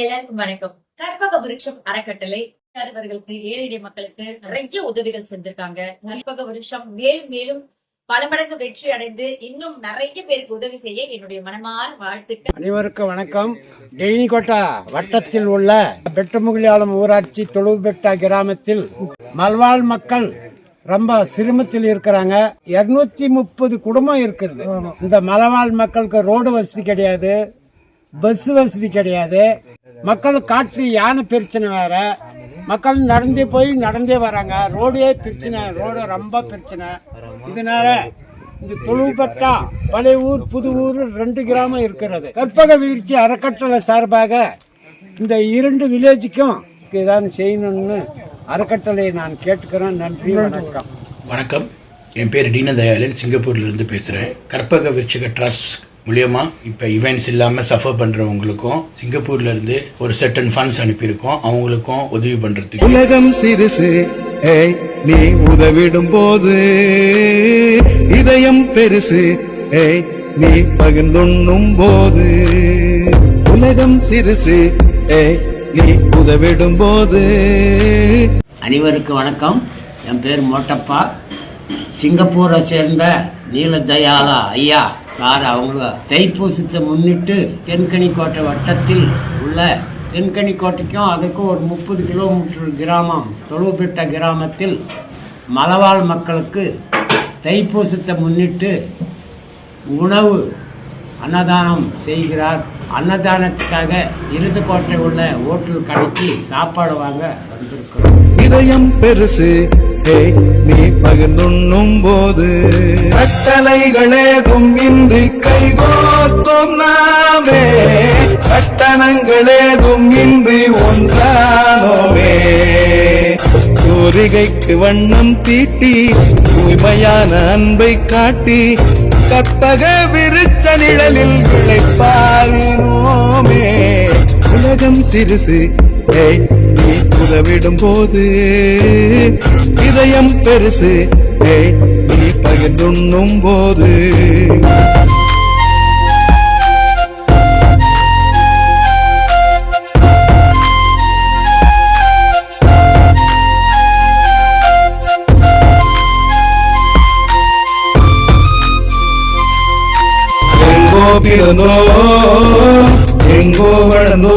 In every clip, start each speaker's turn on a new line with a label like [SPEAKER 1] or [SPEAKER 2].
[SPEAKER 1] எல்லாருக்கும் வணக்கம். கற்பக விருட்சம் அறக்கட்டளை அறிவர்களுக்கு ஏழை மக்களுக்கு நிறைய உதவிகள் செஞ்சிருக்காங்க. கற்பக விருட்சம் மேலும் மேலும் பல மடங்கு வெற்றி அடைந்து இன்னும் நிறைய பேருக்கு உதவி செய்ய என்னுடைய மனமார வாழ்த்துக்கள்.
[SPEAKER 2] அனைவருக்கும் வணக்கம். டெய்னிகோட்டா வட்டத்தில் உள்ள பெட்டமுகிலியாளம் ஊராட்சி தொழுபெட்டா கிராமத்தில் மல்வாழ் மக்கள் ரொம்ப சிரமத்தில் இருக்கிறாங்க. இருநூத்தி முப்பது குடும்பம் இருக்குது. இந்த மலவாழ் மக்களுக்கு ரோடு வசதி கிடையாது. பஸ் வசதி கிடையாது. மக்கள் காற்று யானை பிரச்சனை வேற. மக்கள் நடந்தே போய் நடந்தே வராங்க. ரோடே பிரச்சனை. ரோடு ரொம்ப பிரச்சனை. இதனால இந்த தொழுபட்டா பழைய ஊர் புது ஊர் ரெண்டு கிராமம் இருக்கிறது. கற்பக வீழ்ச்சி அறக்கட்டளை சார்பாக இந்த இரண்டு வில்லேஜுக்கும் ஏதாவது செய்யணும்னு அறக்கட்டளையை நான் கேட்டுக்கிறேன். நன்றி வணக்கம்.
[SPEAKER 3] வணக்கம். என் பேர் டீன தயாளன் சிங்கப்பூர்ல இருந்து பேசுறேன். கற்பக விருட்சக ட்ரஸ்ட் மூலியமா இப்ப இவெண்ட்ஸ் இல்லாம சஃபர் பண்றவங்களுக்கும் சிங்கப்பூர்ல இருந்து ஒரு செட்டன் ஃபண்ட்ஸ் அனுப்பியிருக்கோம். அவங்களுக்கும் உதவி பண்றதுக்கு.
[SPEAKER 4] உலகம் சிறுசு ஏய் நீ உதவிடும் போது இதயம் பெருசு ஏய் நீ பகிர்ந்துண்ணும் போது உலகம் சிறுசு ஏய் நீ உதவிடும் போது
[SPEAKER 5] அனைவருக்கும் வணக்கம். என் பேர் மோட்டப்பா. சிங்கப்பூரை சேர்ந்த நீலதயாளா ஐயா. சார் அவங்க தைப்பூசத்தை முன்னிட்டு தென்கனிக்கோட்டை வட்டத்தில் உள்ள தென்கனிக்கோட்டைக்கும் அதுக்கும் ஒரு முப்பது கிலோமீட்டர் கிராமம் தொழுவுப்பட்ட கிராமத்தில் மலவாழ் மக்களுக்கு தைப்பூசத்தை முன்னிட்டு உணவு அன்னதானம் செய்கிறார். அன்னதானத்துக்காக இருதுக்கோட்டை உள்ள ஹோட்டல் கடைக்கு சாப்பாடு வாங்க வந்திருக்கிறோம்.
[SPEAKER 4] இதயம் பெருசு. ஏய் நீ பகிர்ந்துண்ணும் போது கட்டளைகளேதும் இன்றி கைகோத்தும் நாமே. கட்டணங்களேதும் இன்றி ஒன்றானோமே. தூரிகைக்கு வண்ணம் தீட்டி தூய்மையான அன்பை காட்டி கத்தக விருச்ச நிழலில் விளைப்பாரினோமே உலகம் சிறுசு ஏய் உதவிடும் போது இதயம் பெருசு. நீ பகிர்ந்துண்ணும் போது. எங்கோ பிறந்தோ எங்கோ வளர்ந்தோ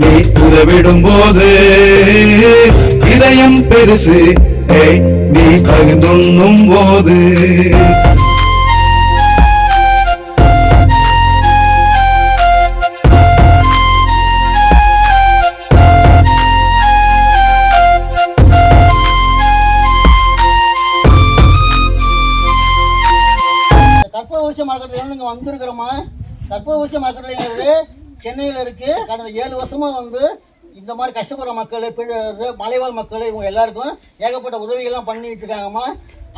[SPEAKER 4] நீ உதவிடும் போது இதயம் பெருசு. நீ பகிர்ந்துண்ணும் போது
[SPEAKER 6] கற்பவருஷ மார்க்கெட்டில் இங்கே வந்திருக்கிறோமா? கற்பவருஷ மார்க்கெட்ல சென்னையில் இருக்கு. கடந்த ஏழு வருஷமா வந்து இந்த மாதிரி கஷ்டப்படுற மக்கள் இது மலைவாழ் மக்கள் இவங்க எல்லாருக்கும் ஏகப்பட்ட உதவிகள்லாம் பண்ணிட்டு இருக்காங்கம்மா.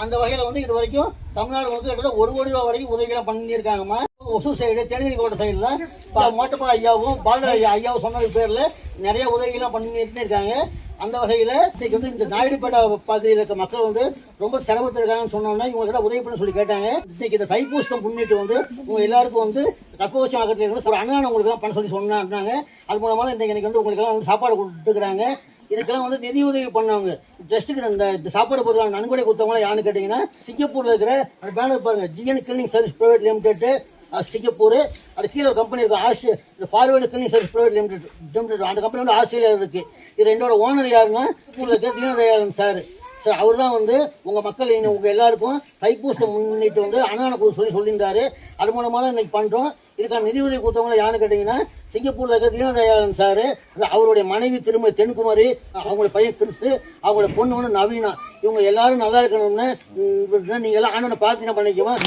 [SPEAKER 6] அந்த வகையில் வந்து இது வரைக்கும் தமிழ்நாடு வந்து கிட்டத்தட்ட ஒரு கோடி ரூபா வரைக்கும் உதவிகள்லாம் பண்ணியிருக்காங்கம்மா ஒசூர் சைடு தென்னிலை கோட்டை சைடில் மோட்டப்பா ஐயாவும் பாலர் ஐயா ஐயாவும் சொன்னது பேரில் நிறைய உதவிகள்லாம் பண்ணிட்டு இருக்காங்க அந்த வகையில் இன்றைக்கி வந்து இந்த நாயுடுபேட்டை பகுதியில் இருக்க மக்கள் வந்து ரொம்ப சிரமத்தில் இருக்காங்கன்னு சொன்னோன்னா இவங்க கிட்ட உதவி பண்ண சொல்லி கேட்டாங்க. இன்றைக்கி இந்த தைப்பூசம் முன்னிட்டு வந்து உங்கள் எல்லாருக்கும் வந்து கற்பவச்சம் ஆகத்தில் இருந்து ஒரு அன்னதானம் உங்களுக்கு பண்ண சொல்லி சொன்னாங்க அது மூலமாக இன்றைக்கி எனக்கு வந்து உங்களுக்கெல்லாம் வந்து சாப்பாடு கொடுத்துருக்குறாங்க இதுக்கெல்லாம் வந்து நிதி உதவி பண்ணவங்க ஜஸ்ட்டுக்கு இந்த சாப்பாடு பொருளான நன்கொடை கொடுத்தவங்களாம் யாருன்னு கேட்டிங்கன்னா சிங்கப்பூரில் இருக்கிற பேனர் பாருங்க GN cleaning service private limited Singapore அது கீழே ஒரு கம்பெனி இருக்குது ஆஸ்திரே forward cleaning service private limited limited அந்த கம்பெனி வந்து ஆஸ்திரேலியாவில் இருக்குது இது ரெண்டோட ஓனர் யாருன்னா சிங்கப்பூரில் இருக்க தீனதயாளன் சார் சார் அவர் தான் வந்து உங்கள் மக்கள் இன்னும் உங்கள் எல்லாருக்கும் தைப்பூசம் முன்னிட்டு வந்து அன்னதான கொடுக்க சொல்லி சொல்லியிருந்தாரு. அது மூலமாக தான் இன்னைக்கு பண்ணுறோம் இதுக்கான நிதி உதவி கொடுத்தவங்க யாருன்னு கேட்டிங்கன்னா சிங்கப்பூரில் இருக்க தீனதயாளன் சார் அவருடைய மனைவி திருமதி தென்குமாரி அவங்களுடைய பையன் கிறிஸ்து அவங்களோட பொண்ணு வந்து நவீனா. இவங்க எல்லாரும் நல்லா இருக்கணும்னு நீங்கள் எல்லாம் ஆண்டவனை பிரார்த்தனை பண்ணிக்குவோம்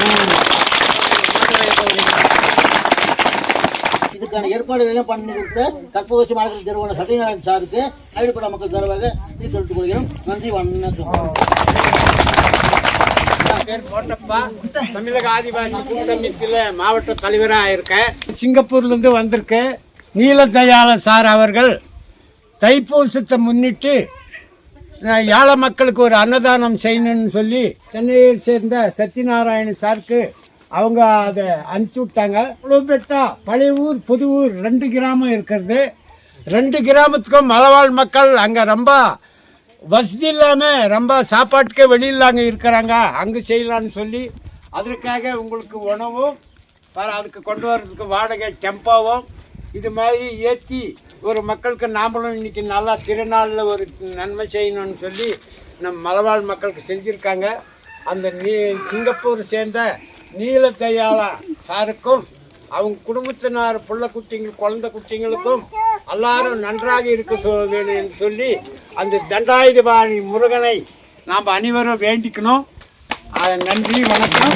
[SPEAKER 6] இதுக்கான ஏற்பாடுகளையும் பண்ணி கொடுத்த கற்பகோச்சி மாநகர நிறுவன சத்யநாராயண் சாருக்கு ஐடுபட மக்கள் சார்பாக இது தெரிவித்துக் கொள்கிறோம். நன்றி வணக்கம்.
[SPEAKER 2] பேர் தமிழக ஆதிவாசி கூட்டமைப்பில் மாவட்ட தலைவராக இருக்கேன் சிங்கப்பூர்லேருந்து வந்திருக்கேன் நீலதயாள சார் அவர்கள் தைப்பூசத்தை முன்னிட்டு ஏழை மக்களுக்கு ஒரு அன்னதானம் செய்யணும்னு சொல்லி சென்னையை சேர்ந்த சத்யநாராயண சாருக்கு அவங்க அதை அனுப்பிச்சி விட்டாங்க. புலப்பெட்டா பழைய ஊர் புது ஊர் ரெண்டு கிராமம் இருக்கிறது. ரெண்டு கிராமத்துக்கும் மலவாழ் மக்கள் அங்கே ரொம்ப வசதி இல்லாமல் ரொம்ப சாப்பாட்டுக்கே வெளியில் அங்கே இருக்கிறாங்க. அங்கே செய்யலான்னு சொல்லி அதற்காக உங்களுக்கு உணவும் அதுக்கு கொண்டு வர்றதுக்கு வாடகை டெம்போவும் இது மாதிரி ஏற்றி ஒரு மக்களுக்கு நாமளும் இன்னைக்கு நல்லா திருநாளில் ஒரு நன்மை செய்யணும்னு சொல்லி நம் மலவாழ் மக்களுக்கு செஞ்சுருக்காங்க. அந்த நீ சிங்கப்பூர் சேர்ந்த நீலத்தையால சாருக்கும் அவங்க குடும்பத்தினார் புள்ள குட்டிங்கள் குழந்தை குட்டிங்களுக்கும் எல்லாரும் நன்றாக இருக்க வேணும் என்று சொல்லி அந்த தண்டாயுதபாணி முருகனை நாம் அனைவரும் வேண்டிக்கணும். அதை நன்றி வணக்கம்.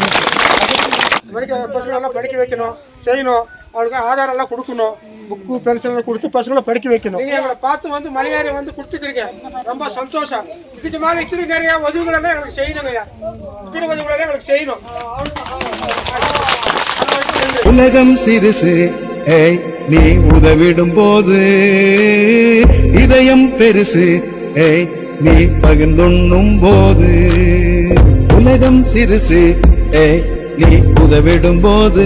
[SPEAKER 7] படிக்க பசங்களெல்லாம் படிக்க வைக்கணும் செய்யணும். அவங்களுக்கு ஆதாரம் எல்லாம் கொடுக்கணும். புக்கு பென்சில் கொடுத்து பசங்களை படிக்க வைக்கணும். நீங்க எங்களை பார்த்து வந்து மலையாரி வந்து கொடுத்துக்கிறீங்க. ரொம்ப சந்தோஷம். இதுக்கு மேலே இத்தனை நிறைய உதவிகள் எல்லாம் எங்களுக்கு செய்யணுங்கய்யா இத்தனை உதவிகள் எல்லாம் எங்களுக்கு செய்யணும்.
[SPEAKER 4] உலகம் சிறுசு. ஏய் நீ உதவிடும் போது இதயம் பெருசு. ஏய் நீ பகிர்ந்துண்ணும் போது உலகம் சிறுசு. ஏய் நீ உதவிடும் போது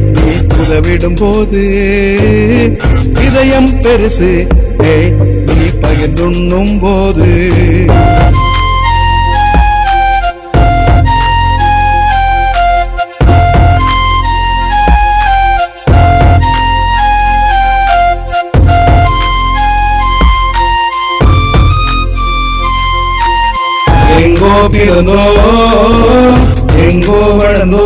[SPEAKER 4] நீ உதவிடும் போது இதயம் பெருசு. நீ பகிர்ந்துண்ணும் போது எங்கோ பிறந்தோ எங்கோ வளர்ந்தோ.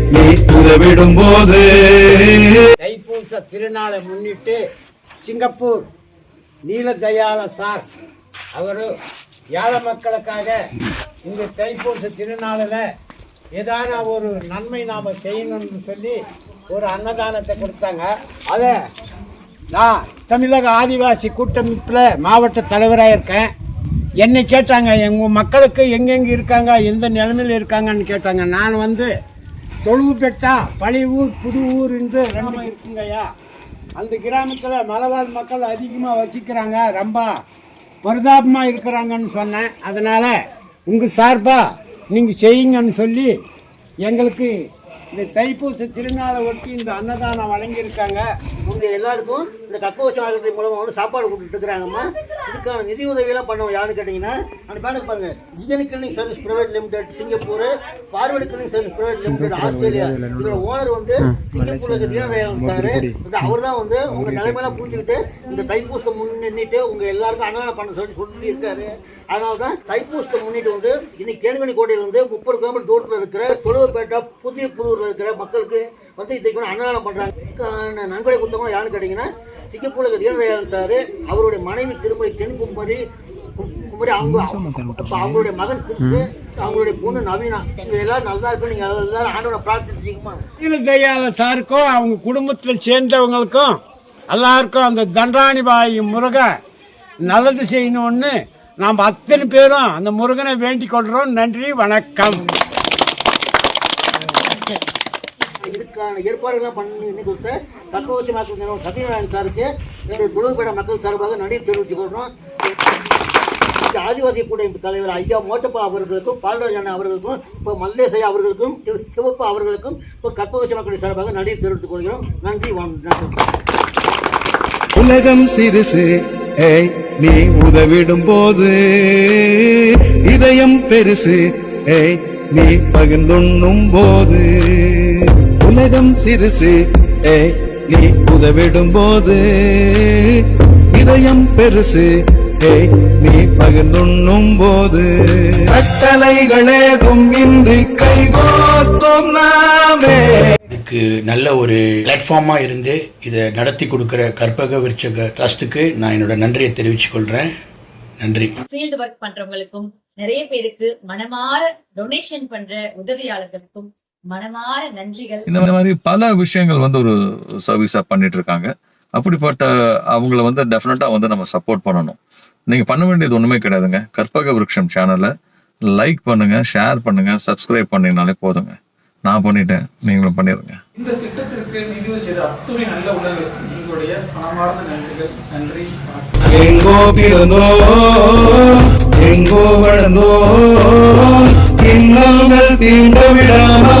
[SPEAKER 4] நீ உதவிடும் போது
[SPEAKER 2] தைப்பூச திருநாளை முன்னிட்டு சிங்கப்பூர் நீலதயால சார் அவர் ஏழை மக்களுக்காக இந்த தைப்பூச திருநாளில் ஏதான ஒரு நன்மை நாம் செய்யணும்னு சொல்லி ஒரு அன்னதானத்தை கொடுத்தாங்க. அதை நான் தமிழக ஆதிவாசி கூட்டமைப்பில் மாவட்ட தலைவராக இருக்கேன். என்னை கேட்டாங்க எங்கள் மக்களுக்கு எங்கெங்கே இருக்காங்க எந்த நிலைமையில் இருக்காங்கன்னு கேட்டாங்க. நான் வந்து தொழுவுப்பேட்டா பழைய ஊர் புது ஊர் என்று ரெண்டு இருக்குங்கய்யா. அந்த கிராமத்தில் மலைவாழ் மக்கள் அதிகமாக வசிக்கிறாங்க ரொம்ப. பரிதாபமாக இருக்கிறாங்கன்னு சொன்னேன். அதனால் உங்கள் சார்பாக நீங்கள் செய்யுங்கன்னு சொல்லி எங்களுக்கு இந்த தைப்பூச திருநாளை ஒட்டி இந்த அன்னதானம் வழங்கியிருக்காங்க.
[SPEAKER 6] உங்கள் எல்லாருக்கும் இந்த கற்பகோஷ ஆலயத்தின் மூலமாக வந்து சாப்பாடு கொடுத்துட்டு இருக்கிறாங்கம்மா. இதுக்கான நிதி உதவியெல்லாம் பண்ணவங்க யாருன்னு கேட்டீங்கன்னா அந்த பேனுக்கு பாருங்க. ஜிஜனி clinic service private limited Singapore forward clinic service private limited Australia இதோட ஓனர் வந்து சிங்கப்பூர்ல இருக்க தீனதயாளன் சார். அவர் தான் வந்து உங்க நிலைமையெல்லாம் புரிஞ்சுக்கிட்டு இந்த தைப்பூசத்தை முன்னிட்டு உங்க எல்லாருக்கும் அன்னதானம் பண்ண சொல்லி சொல்லி இருக்காரு அதனால தான் தைப்பூசத்தை முன்னிட்டு வந்து இன்னைக்கு கேணுகனி கோட்டையில் வந்து முப்பது கிலோமீட்டர் தூரத்தில் இருக்கிற தொழுவப்பேட்டை புதிய புதூர்ல இருக்கிற மக்களுக்கு வந்து இன்றைக்கு வந்து அன்னதானம் இதுக்கான நன்கொடை கொடுத்தவங்க யாருன்னு கேட்டீங்கன்னா தீனதயாளன் சார் அவருடைய மனைவி திருமதி தென்குமரி குமரி அவங்க அவங்களுடைய மகன் கிறிஸ்து அவங்களுடைய பொண்ணு நவீனா. எல்லாரும் நல்லா இருக்கும் நீங்க எல்லாரும் ஆண்டவனை பிரார்த்திச்சிங்கம்மா
[SPEAKER 2] நீலதயாள சாருக்கும் அவங்க குடும்பத்தில் சேர்ந்தவங்களுக்கும் எல்லாருக்கும் அந்த தண்டாணி பாய் முருகன் நல்லது செய்யணும்னு நாம் அத்தனை பேரும் அந்த முருகனை வேண்டிக் கொள்கிறோம் நன்றி வணக்கம்.
[SPEAKER 6] இதுக்கான ஏற்பாடுகள்லாம் பண்ணி கொடுத்த தற்போது மக்கள் நிறுவனம் சத்யநாராயண் சாருக்கு என்னுடைய தொழில்பேட மக்கள் சார்பாக நன்றி தெரிவித்துக் கொள்கிறோம் ஆதிவாசி கூட்டமைப்பு தலைவர் ஐயா மோட்டப்பா அவர்களுக்கும் பால்ராஜ் அவர்களுக்கும் இப்போ மல்லேசையா அவர்களுக்கும் சிவப்பா அவர்களுக்கும் இப்போ கற்பகோசி மக்களின் சார்பாக நன்றி தெரிவித்துக் கொள்கிறோம். நன்றி வாங்க
[SPEAKER 4] உலகம் சிறுசு ஏய் நீ உதவிடும் போது இதயம் பெருசு ஏய் நீ பகிர்ந்துண்ணும் போது உலகம் சிறுசு. ஏய் நீ உதவிடும் போது இதயம் பெருசு. ஏய் நீ பகிர்ந்துண்ணும் போது கட்டளைகளேதும் இன்றி கைகோத்தும் நாமே.
[SPEAKER 3] இதுக்கு நல்ல ஒரு பிளாட்ஃபார்மா இருந்து இதை நடத்தி கொடுக்கிற கற்பக விருட்சக ட்ரஸ்ட்டுக்கு நான் என்னோட நன்றியை தெரிவித்துக் கொள்றேன். நன்றி.
[SPEAKER 1] ஃபீல்டு ஒர்க் பண்றவங்களுக்கும் நிறைய பேருக்கு மனமாற டொனேஷன் பண்ற உதவியாளர்களுக்கும் மனமாற நன்றிகள்.
[SPEAKER 8] இந்த மாதிரி பல விஷயங்கள் வந்து ஒரு சர்வீஸா பண்ணிட்டு இருக்காங்க அப்படிப்பட்ட அவங்கள வந்து டெஃபினட்டா வந்து நம்ம சப்போர்ட் பண்ணணும். நீங்க பண்ண வேண்டியது ஒண்ணுமே கிடையாதுங்க. கற்பக விருட்சம் சேனலை லைக் பண்ணுங்க ஷேர் பண்ணுங்க சப்ஸ்கிரைப் பண்ணீங்கனாலே போதுங்க. நான் பண்ணிட்டேன். நீங்களும் பண்ணிருங்க.
[SPEAKER 9] இந்த திட்டத்திற்கு நிதி செய்த அத்துணை நல்ல மனமார்ந்த நன்றிகள். நன்றி
[SPEAKER 4] எங்கோ பிறந்தோம் எங்கோ வளர்ந்தோம் இன்னல்கள் தீண்ட விடாமல்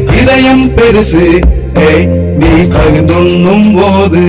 [SPEAKER 4] இதயம் பெருசு. நீ பகிர்ந்துண்ணும் போது.